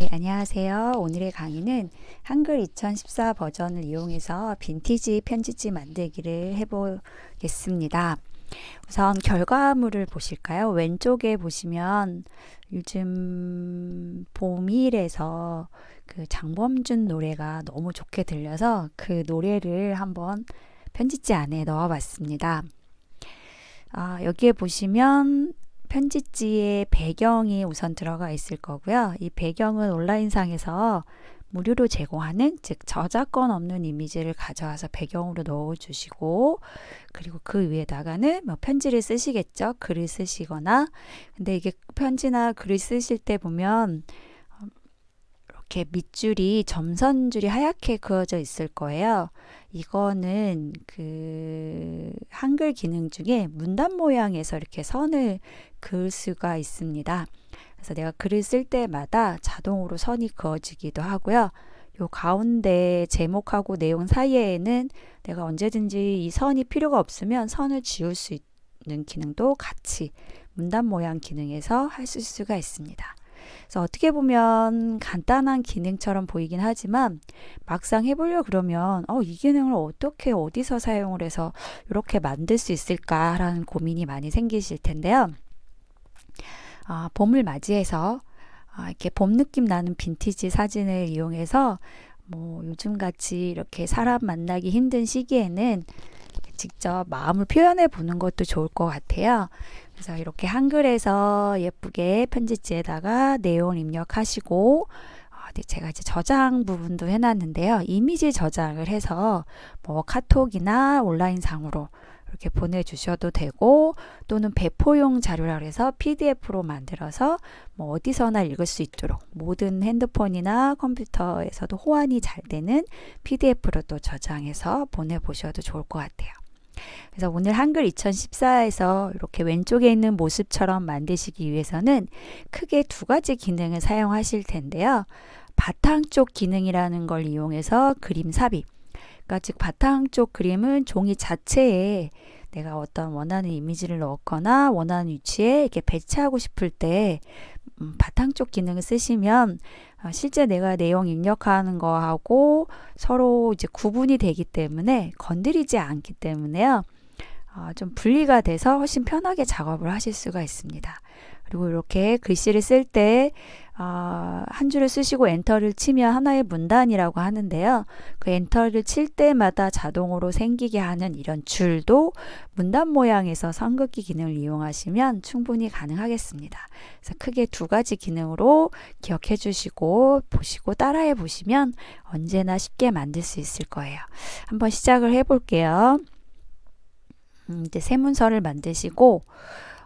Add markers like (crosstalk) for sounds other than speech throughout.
네, 안녕하세요. 오늘의 강의는 한글 2014 버전을 이용해서 빈티지 편지지 만들기를 해보겠습니다. 우선 결과물을 보실까요? 왼쪽에 보시면 요즘 봄일에서 그 장범준 노래가 너무 좋게 들려서 그 노래를 한번 편지지 안에 넣어봤습니다. 아, 여기에 보시면 편지지의 배경이 우선 들어가 있을 거고요. 이 배경은 온라인상에서 무료로 제공하는 즉 저작권 없는 이미지를 가져와서 배경으로 넣어 주시고 그리고 그 위에다가는 뭐 편지를 쓰시겠죠. 글을 쓰시거나 근데 이게 편지나 글을 쓰실 때 보면 어, 이렇게 밑줄이 점선줄이 하얗게 그어져 있을 거예요. 이거는 그 한글 기능 중에 문단 모양에서 이렇게 선을 그을 수가 있습니다. 그래서 내가 글을 쓸 때마다 자동으로 선이 그어지기도 하고요. 요 가운데 제목하고 내용 사이에는 내가 언제든지 이 선이 필요가 없으면 선을 지울 수 있는 기능도 같이 문단 모양 기능에서 하실 수가 있습니다. 그래서 어떻게 보면 간단한 기능처럼 보이긴 하지만 막상 해보려 그러면 어, 이 기능을 어떻게 어디서 사용을 해서 이렇게 만들 수 있을까라는 고민이 많이 생기실 텐데요. 아, 봄을 맞이해서 아, 이렇게 봄 느낌 나는 빈티지 사진을 이용해서 뭐 요즘 같이 이렇게 사람 만나기 힘든 시기에는 직접 마음을 표현해 보는 것도 좋을 것 같아요. 그래서 이렇게 한글에서 예쁘게 편지지에다가 내용을 입력하시고 어, 네, 제가 이제 저장 부분도 해놨는데요. 이미지 저장을 해서 뭐 카톡이나 온라인상으로 이렇게 보내주셔도 되고 또는 배포용 자료라 해서 PDF로 만들어서 뭐 어디서나 읽을 수 있도록 모든 핸드폰이나 컴퓨터에서도 호환이 잘 되는 PDF로 또 저장해서 보내보셔도 좋을 것 같아요. 그래서 오늘 한글 2014에서 이렇게 왼쪽에 있는 모습처럼 만드시기 위해서는 크게 두 가지 기능을 사용하실 텐데요. 바탕 쪽 기능이라는 걸 이용해서 그림 삽입. 그러니까 즉 바탕 쪽 그림은 종이 자체에 내가 어떤 원하는 이미지를 넣거나 원하는 위치에 이렇게 배치하고 싶을 때 음, 바탕 쪽 기능을 쓰시면 어, 실제 내가 내용 입력하는 거하고 서로 이제 구분이 되기 때문에 건드리지 않기 때문에요. 어, 좀 분리가 돼서 훨씬 편하게 작업을 하실 수가 있습니다. 그리고 이렇게 글씨를 쓸때 어, 한 줄을 쓰시고 엔터를 치면 하나의 문단이라고 하는데요. 그 엔터를 칠 때마다 자동으로 생기게 하는 이런 줄도 문단 모양에서 선긋기 기능을 이용하시면 충분히 가능하겠습니다. 그래서 크게 두 가지 기능으로 기억해 주시고 보시고 따라해 보시면 언제나 쉽게 만들 수 있을 거예요. 한번 시작을 해 볼게요. 음, 이제 세 문서를 만드시고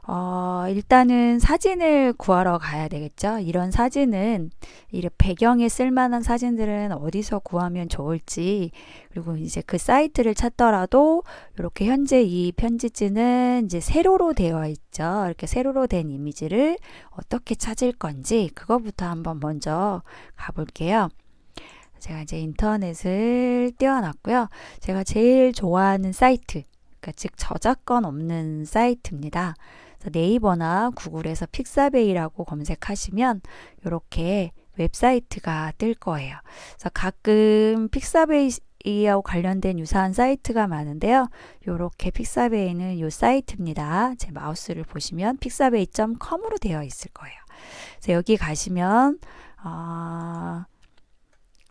어, 일단은 사진을 구하러 가야 되겠죠. 이런 사진은 이 배경에 쓸만한 사진들은 어디서 구하면 좋을지 그리고 이제 그 사이트를 찾더라도 이렇게 현재 이 편지지는 이제 세로로 되어 있죠. 이렇게 세로로 된 이미지를 어떻게 찾을 건지 그거부터 한번 먼저 가볼게요. 제가 이제 인터넷을 띄워놨고요. 제가 제일 좋아하는 사이트, 그러니까 즉 저작권 없는 사이트입니다. 네이버나 구글에서 픽사베이라고 검색하시면 이렇게 웹사이트가 뜰 거예요. 그래서 가끔 픽사베이하고 관련된 유사한 사이트가 많은데요. 이렇게 픽사베이는 이 사이트입니다. 제 마우스를 보시면 픽사베이.com으로 되어 있을 거예요. 그래서 여기 가시면 어,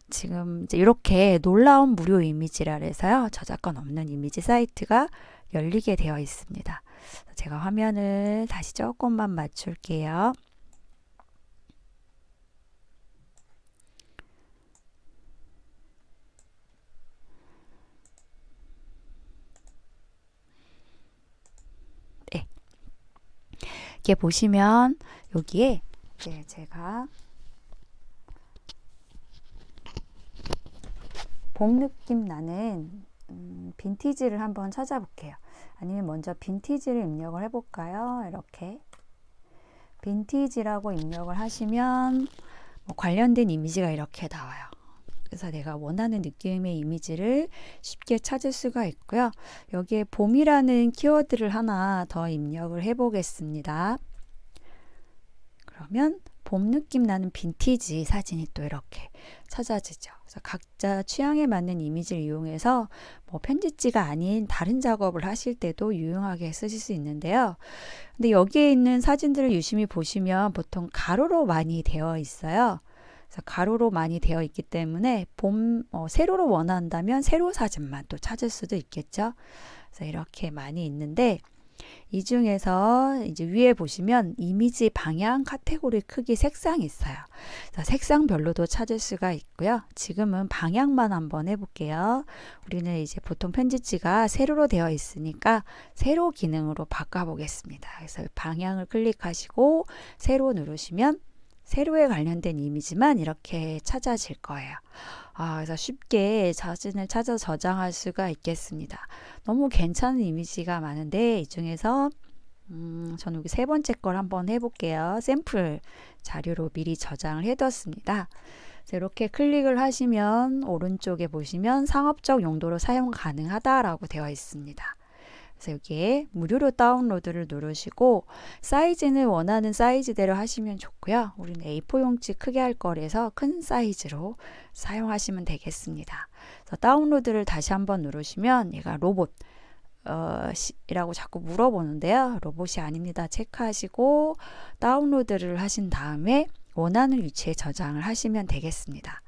지금 이제 이렇게 놀라운 무료 이미지라 해서요. 저작권 없는 이미지 사이트가 열리게 되어 있습니다. 제가 화면을 다시 조금만 맞출게요. 네. 이렇게 보시면 여기에 이제 제가 봄 느낌 나는 음, 빈티지를 한번 찾아볼게요. 아니면 먼저 빈티지를 입력을 해볼까요? 이렇게 빈티지라고 입력을 하시면 뭐 관련된 이미지가 이렇게 나와요. 그래서 내가 원하는 느낌의 이미지를 쉽게 찾을 수가 있고요. 여기에 봄이라는 키워드를 하나 더 입력을 해 보겠습니다. 그러면 봄 느낌 나는 빈티지 사진이 또 이렇게 찾아지죠. 그래서 각자 취향에 맞는 이미지를 이용해서 뭐 편집지가 아닌 다른 작업을 하실 때도 유용하게 쓰실 수 있는데요. 근데 여기에 있는 사진들을 유심히 보시면 보통 가로로 많이 되어 있어요. 그래서 가로로 많이 되어 있기 때문에 봄 어, 세로로 원한다면 세로 사진만 또 찾을 수도 있겠죠. 그래서 이렇게 많이 있는데 이 중에서 이제 위에 보시면 이미지 방향 카테고리 크기 색상이 있어요. 색상별로도 찾을 수가 있고요. 지금은 방향만 한번 해볼게요. 우리는 이제 보통 편집지가 세로로 되어 있으니까 세로 기능으로 바꿔보겠습니다. 그래서 방향을 클릭하시고 세로 누르시면 세로에 관련된 이미지만 이렇게 찾아질 거예요. 아, 그래서 쉽게 사진을 찾아 저장할 수가 있겠습니다. 너무 괜찮은 이미지가 많은데 이 중에서 음, 저는 여기 세 번째 걸 한번 해볼게요. 샘플 자료로 미리 저장을 해뒀습니다. 이렇게 클릭을 하시면 오른쪽에 보시면 상업적 용도로 사용 가능하다라고 되어 있습니다. 그래서 여기에 무료로 다운로드를 누르시고 사이즈는 원하는 사이즈대로 하시면 좋고요. 우리는 A4 용지 크게 할 거라서 큰 사이즈로 사용하시면 되겠습니다. 그래서 다운로드를 다시 한번 누르시면 얘가 로봇 어, 이라고 자꾸 물어보는데요. 로봇이 아닙니다. 체크하시고 다운로드를 하신 다음에 원하는 위치에 저장을 하시면 되겠습니다.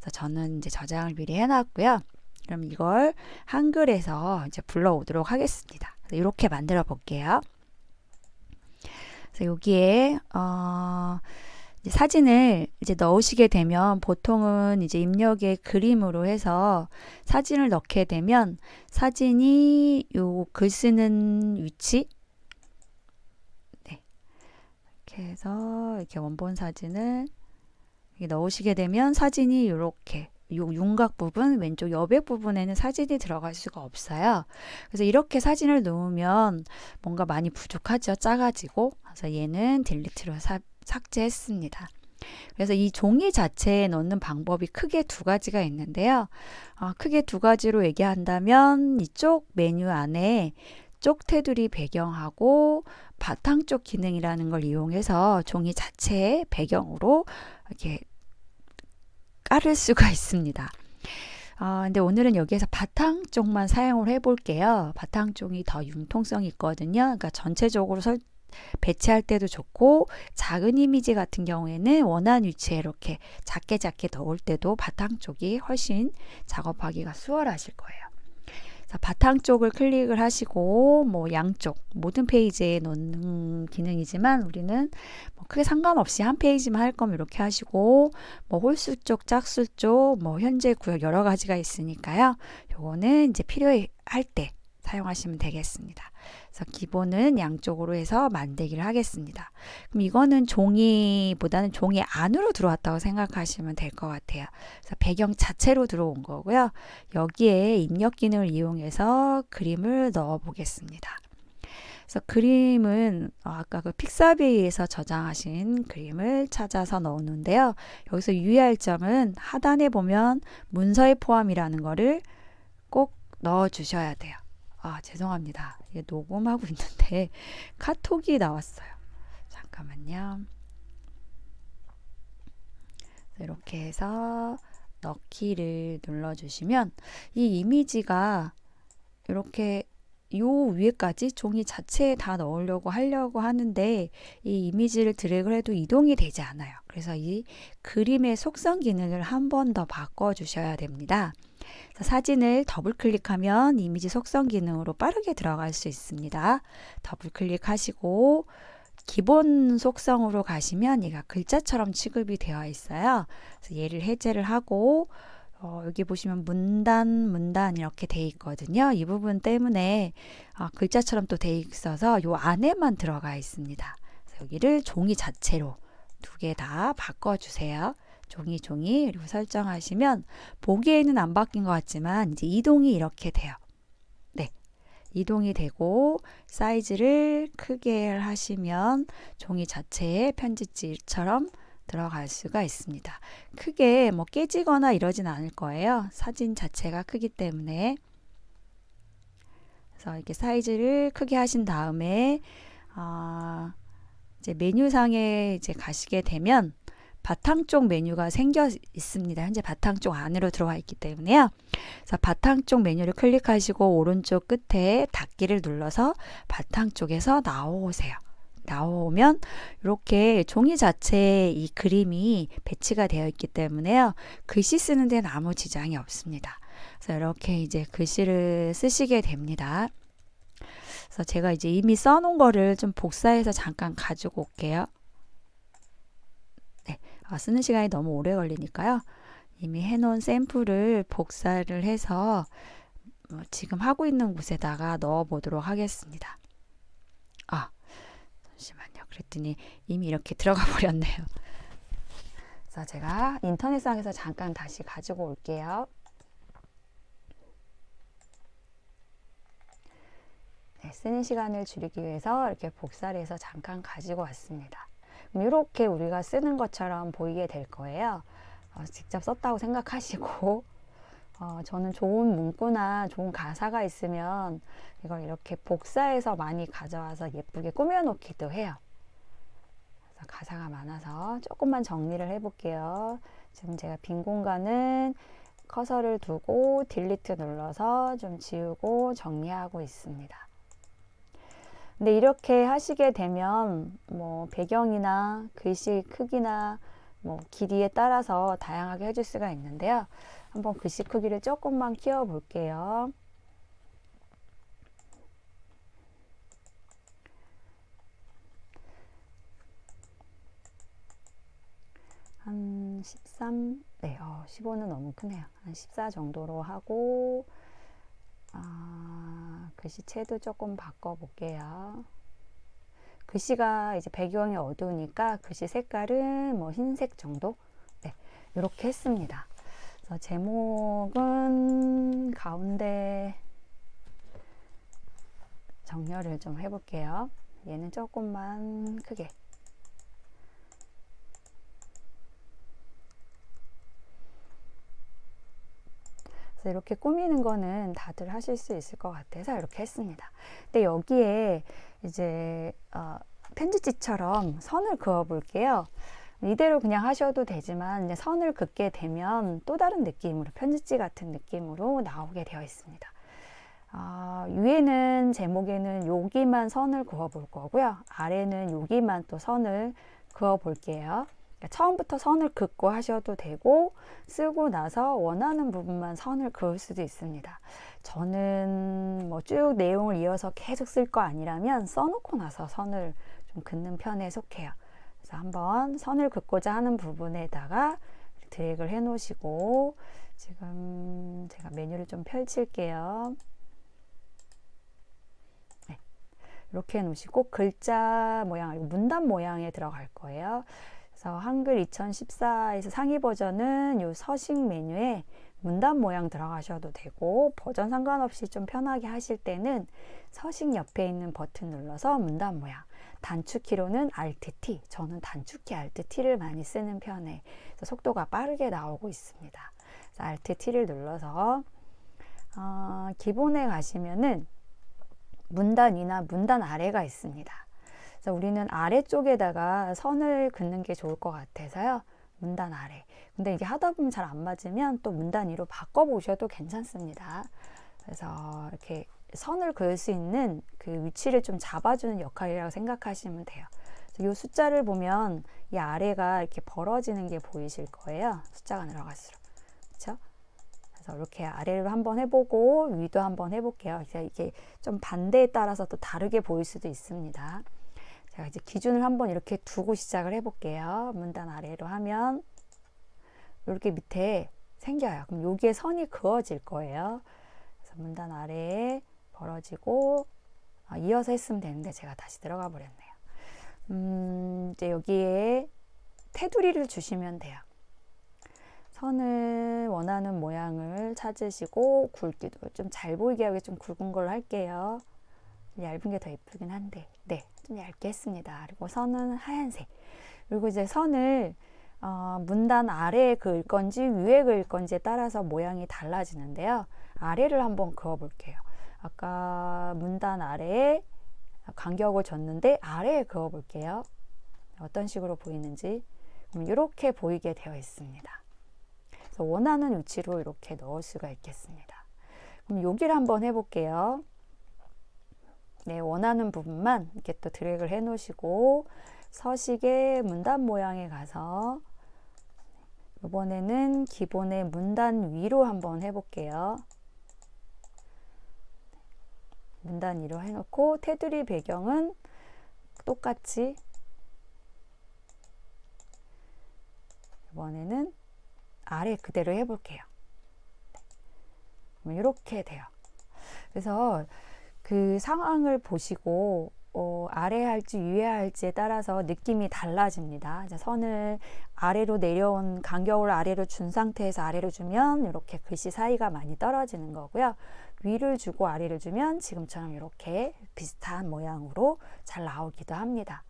그래서 저는 이제 저장을 미리 해놨고요. 그럼 이걸 한글에서 이제 불러오도록 하겠습니다. 이렇게 만들어 볼게요. 그래서 여기에 어, 이제 사진을 이제 넣으시게 되면 보통은 이제 입력의 그림으로 해서 사진을 넣게 되면 사진이 요 글 쓰는 위치 네. 이렇게 해서 이렇게 원본 사진을 넣으시게 되면 사진이 이렇게 요 윤곽 부분 왼쪽 여백 부분에는 사진이 들어갈 수가 없어요. 그래서 이렇게 사진을 놓으면 뭔가 많이 부족하죠. 작아지고 그래서 얘는 딜리트로 사, 삭제했습니다. 그래서 이 종이 자체에 넣는 방법이 크게 두 가지가 있는데요. 어, 크게 두 가지로 얘기한다면 이쪽 메뉴 안에 쪽 테두리 배경하고 바탕 쪽 기능이라는 걸 이용해서 종이 자체의 배경으로 이렇게 깔을 수가 (laughs) 있습니다. 어, 근데 오늘은 여기에서 바탕 쪽만 사용을 해볼게요. 바탕 쪽이 더 융통성이 있거든요. 그러니까 전체적으로 설, 배치할 때도 좋고 작은 이미지 같은 경우에는 원하는 위치에 이렇게 작게 작게 넣을 때도 바탕 쪽이 훨씬 작업하기가 수월하실 거예요. 자, 바탕 쪽을 클릭을 하시고 뭐 양쪽 모든 페이지에 넣는 기능이지만 우리는 뭐 크게 상관없이 한 페이지만 할 거면 이렇게 하시고 뭐 홀수 쪽, 짝수 쪽, 뭐 현재 구역 여러 가지가 있으니까요. 요거는 이제 필요할 때 사용하시면 되겠습니다. 그래서 기본은 양쪽으로 해서 만들기를 하겠습니다. 그럼 이거는 종이보다는 종이 안으로 들어왔다고 생각하시면 될 것 같아요. 그래서 배경 자체로 들어온 거고요. 여기에 입력 기능을 이용해서 그림을 넣어 보겠습니다. 그래서 그림은 어, 아까 그 픽사베이에서 저장하신 그림을 찾아서 넣었는데요. 여기서 유의할 점은 하단에 보면 문서의 포함이라는 거를 꼭 넣어 주셔야 돼요. 아, 죄송합니다. 녹음하고 있는데 (laughs) 카톡이 나왔어요. 잠깐만요. 이렇게 해서 넣기를 눌러주시면 이 이미지가 이렇게 요 위에까지 종이 자체에 다 넣으려고 하려고 하는데 이 이미지를 드래그를 해도 이동이 되지 않아요. 그래서 이 그림의 속성 기능을 한 번 더 바꿔 주셔야 됩니다. 사진을 더블 클릭하면 이미지 속성 기능으로 빠르게 들어갈 수 있습니다. 더블 클릭하시고 기본 속성으로 가시면 얘가 글자처럼 취급이 되어 있어요. 그래서 얘를 해제를 하고 어, 여기 보시면 문단, 문단 이렇게 돼 있거든요. 이 부분 때문에 어, 글자처럼 또 돼 있어서 요 안에만 들어가 있습니다. 여기를 종이 자체로 두 개 다 바꿔주세요. 종이 종이 그리고 설정하시면 보기에는 안 바뀐 것 같지만 이제 이동이 이렇게 돼요. 네. 이동이 되고 사이즈를 크게 하시면 종이 자체에 편집지처럼 들어갈 수가 있습니다. 크게 뭐 깨지거나 이러진 않을 거예요. 사진 자체가 크기 때문에. 그래서 이렇게 사이즈를 크게 하신 다음에 어, 이제 메뉴상에 이제 가시게 되면 바탕 쪽 메뉴가 생겨 있습니다. 현재 바탕 쪽 안으로 들어와 있기 때문에요. 그래서 바탕 쪽 메뉴를 클릭하시고 오른쪽 끝에 닫기를 눌러서 바탕 쪽에서 나오세요. 나오면 이렇게 종이 자체에 이 그림이 배치가 되어 있기 때문에요. 글씨 쓰는 데는 아무 지장이 없습니다. 그래서 이렇게 이제 글씨를 쓰시게 됩니다. 그래서 제가 이제 이미 써놓은 거를 좀 복사해서 잠깐 가지고 올게요. 네, 아, 쓰는 시간이 너무 오래 걸리니까요. 이미 해놓은 샘플을 복사를 해서 어, 지금 하고 있는 곳에다가 넣어 보도록 하겠습니다. 아, 잠시만요. 그랬더니 이미 이렇게 들어가 버렸네요. 그래서 제가 인터넷상에서 잠깐 다시 가지고 올게요. 네, 쓰는 시간을 줄이기 위해서 이렇게 복사를 해서 잠깐 가지고 왔습니다. 이렇게 우리가 쓰는 것처럼 보이게 될 거예요. 어, 직접 썼다고 생각하시고 어, 저는 좋은 문구나 좋은 가사가 있으면 이걸 이렇게 복사해서 많이 가져와서 예쁘게 꾸며 놓기도 해요. 가사가 많아서 조금만 정리를 해볼게요. 지금 제가 빈 공간은 커서를 두고 딜리트 눌러서 좀 지우고 정리하고 있습니다. 근데 이렇게 하시게 되면 뭐 배경이나 글씨 크기나 뭐 길이에 따라서 다양하게 해줄 수가 있는데요. 한번 글씨 크기를 조금만 키워 볼게요. 한 13, 네, 어, 15는 너무 크네요. 한 14 정도로 하고, 아, 글씨체도 조금 바꿔볼게요. 글씨가 이제 배경이 어두우니까 글씨 색깔은 뭐 흰색 정도? 네, 이렇게 했습니다. 그래서 제목은 가운데 정렬을 좀 해볼게요. 얘는 조금만 크게. 그래서 이렇게 꾸미는 거는 다들 하실 수 있을 것 같아서 이렇게 했습니다. 근데 여기에 이제 어, 편지지처럼 선을 그어 볼게요. 이대로 그냥 하셔도 되지만 이제 선을 긋게 되면 또 다른 느낌으로 편지지 같은 느낌으로 나오게 되어 있습니다. 어, 위에는 제목에는 여기만 선을 그어 볼 거고요. 아래는 여기만 또 선을 그어 볼게요. 그러니까 처음부터 선을 긋고 하셔도 되고 쓰고 나서 원하는 부분만 선을 그을 수도 있습니다. 저는 뭐 쭉 내용을 이어서 계속 쓸 거 아니라면 써놓고 나서 선을 좀 긋는 편에 속해요. 그래서 한번 선을 긋고자 하는 부분에다가 드래그를 해 놓으시고 지금 제가 메뉴를 좀 펼칠게요. 네. 이렇게 해 놓으시고 글자 모양, 문단 모양에 들어갈 거예요. 그래서 한글 2014에서 상위 버전은 이 서식 메뉴에 문단 모양 들어가셔도 되고 버전 상관없이 좀 편하게 하실 때는 서식 옆에 있는 버튼 눌러서 문단 모양 단축키로는 Alt T 저는 단축키 Alt T를 많이 쓰는 편에 속도가 빠르게 나오고 있습니다. Alt T를 눌러서 어, 기본에 가시면은 문단이나 문단 아래가 있습니다. 우리는 아래쪽에다가 선을 긋는 게 좋을 것 같아서요. 문단 아래. 근데 이게 하다 보면 잘 안 맞으면 또 문단 위로 바꿔 보셔도 괜찮습니다. 그래서 이렇게 선을 그을 수 있는 그 위치를 좀 잡아주는 역할이라고 생각하시면 돼요. 이 숫자를 보면 이 아래가 이렇게 벌어지는 게 보이실 거예요. 숫자가 늘어갈수록. 그렇죠? 그래서 이렇게 아래로 한번 해보고 위도 한번 해볼게요. 이게 좀 반대에 따라서 또 다르게 보일 수도 있습니다. 제가 이제 기준을 한번 이렇게 두고 시작을 해볼게요. 문단 아래로 하면 이렇게 밑에 생겨요. 그럼 여기에 선이 그어질 거예요. 그래서 문단 아래에 벌어지고 아, 이어서 했으면 되는데 제가 다시 들어가 버렸네요. 음, 이제 여기에 테두리를 주시면 돼요. 선을 원하는 모양을 찾으시고 굵기도 좀 잘 보이게 하게 좀 굵은 걸로 할게요. 얇은 게 더 예쁘긴 한데 네, 좀 얇게 했습니다. 그리고 선은 하얀색. 그리고 이제 선을 어, 문단 아래에 그을 건지 위에 그을 건지에 따라서 모양이 달라지는데요. 아래를 한번 그어 볼게요. 아까 문단 아래에 간격을 줬는데 아래에 그어 볼게요. 어떤 식으로 보이는지 이렇게 보이게 되어 있습니다. 원하는 위치로 이렇게 넣을 수가 있겠습니다. 그럼 여기를 한번 해볼게요. 네, 원하는 부분만 이렇게 또 드래그를 해 놓으시고 서식의 문단 모양에 가서 이번에는 기본의 문단 위로 한번 해볼게요. 문단 위로 해놓고 테두리 배경은 똑같이 이번에는 아래 그대로 해볼게요. 이렇게 돼요. 그래서 그 상황을 보시고 어, 아래 할지 위에 할지에 따라서 느낌이 달라집니다. 선을 아래로 내려온 간격을 아래로 준 상태에서 아래로 주면 이렇게 글씨 사이가 많이 떨어지는 거고요. 위를 주고 아래를 주면 지금처럼 이렇게 비슷한 모양으로 잘 나오기도 합니다.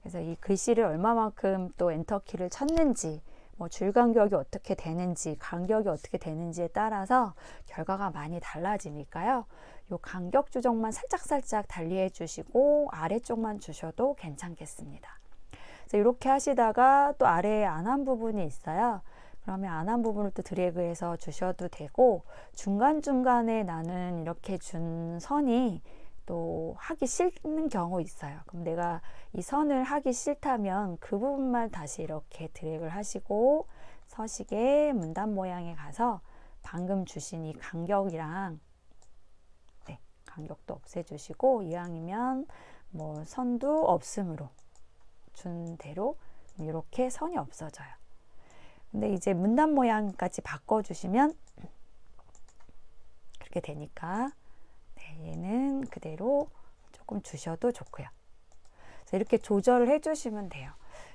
그래서 이 글씨를 얼마만큼 또 엔터키를 쳤는지 뭐 줄간격이 어떻게 되는지 간격이 어떻게 되는지에 따라서 결과가 많이 달라지니까요. 요 간격 조정만 살짝살짝 달리해 주시고 아래쪽만 주셔도 괜찮겠습니다. 그래서 이렇게 하시다가 또 아래에 안 한 부분이 있어요. 그러면 안 한 부분을 또 드래그해서 주셔도 되고 중간중간에 나는 이렇게 준 선이 또 하기 싫는 경우 있어요. 그럼 내가 이 선을 하기 싫다면 그 부분만 다시 이렇게 드래그를 하시고 서식의 문단 모양에 가서 방금 주신 이 간격이랑 네, 간격도 없애주시고 이왕이면 뭐 선도 없음으로 준 대로 이렇게 선이 없어져요. 근데 이제 문단 모양까지 바꿔주시면 그렇게 되니까 네, 얘는 그대로 조금 주셔도 좋고요. 이렇게 조절을 해주시면 돼요.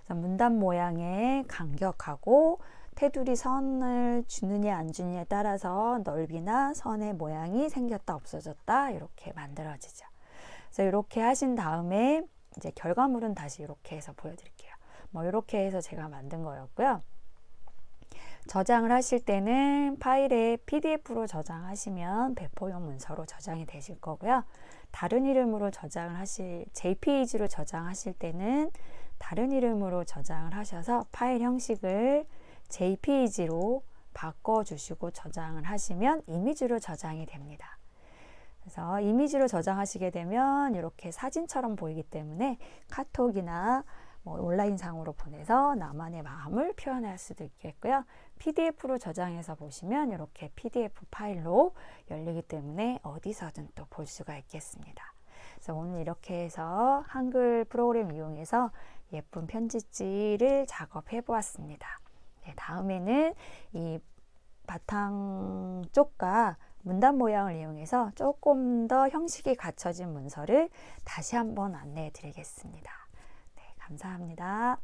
문단 모양의 간격하고 테두리 선을 주느냐 안 주느냐에 따라서 넓이나 선의 모양이 생겼다 없어졌다 이렇게 만들어지죠. 그래서 이렇게 하신 다음에 이제 결과물은 다시 이렇게 해서 보여드릴게요. 뭐 이렇게 해서 제가 만든 거였고요. 저장을 하실 때는 파일에 PDF로 저장하시면 배포용 문서로 저장이 되실 거고요. 다른 이름으로 저장을 하실 JPEG로 저장하실 때는 다른 이름으로 저장을 하셔서 파일 형식을 JPEG로 바꿔 주시고 저장을 하시면 이미지로 저장이 됩니다. 그래서 이미지로 저장하시게 되면 이렇게 사진처럼 보이기 때문에 카톡이나 뭐 온라인상으로 보내서 나만의 마음을 표현할 수도 있겠고요. PDF로 저장해서 보시면 이렇게 PDF 파일로 열리기 때문에 어디서든 또 볼 수가 있겠습니다. 그래서 오늘 이렇게 해서 한글 프로그램 이용해서 예쁜 편지지를 작업해 보았습니다. 네, 다음에는 이 바탕 쪽과 문단 모양을 이용해서 조금 더 형식이 갖춰진 문서를 다시 한번 안내해 드리겠습니다. 네, 감사합니다.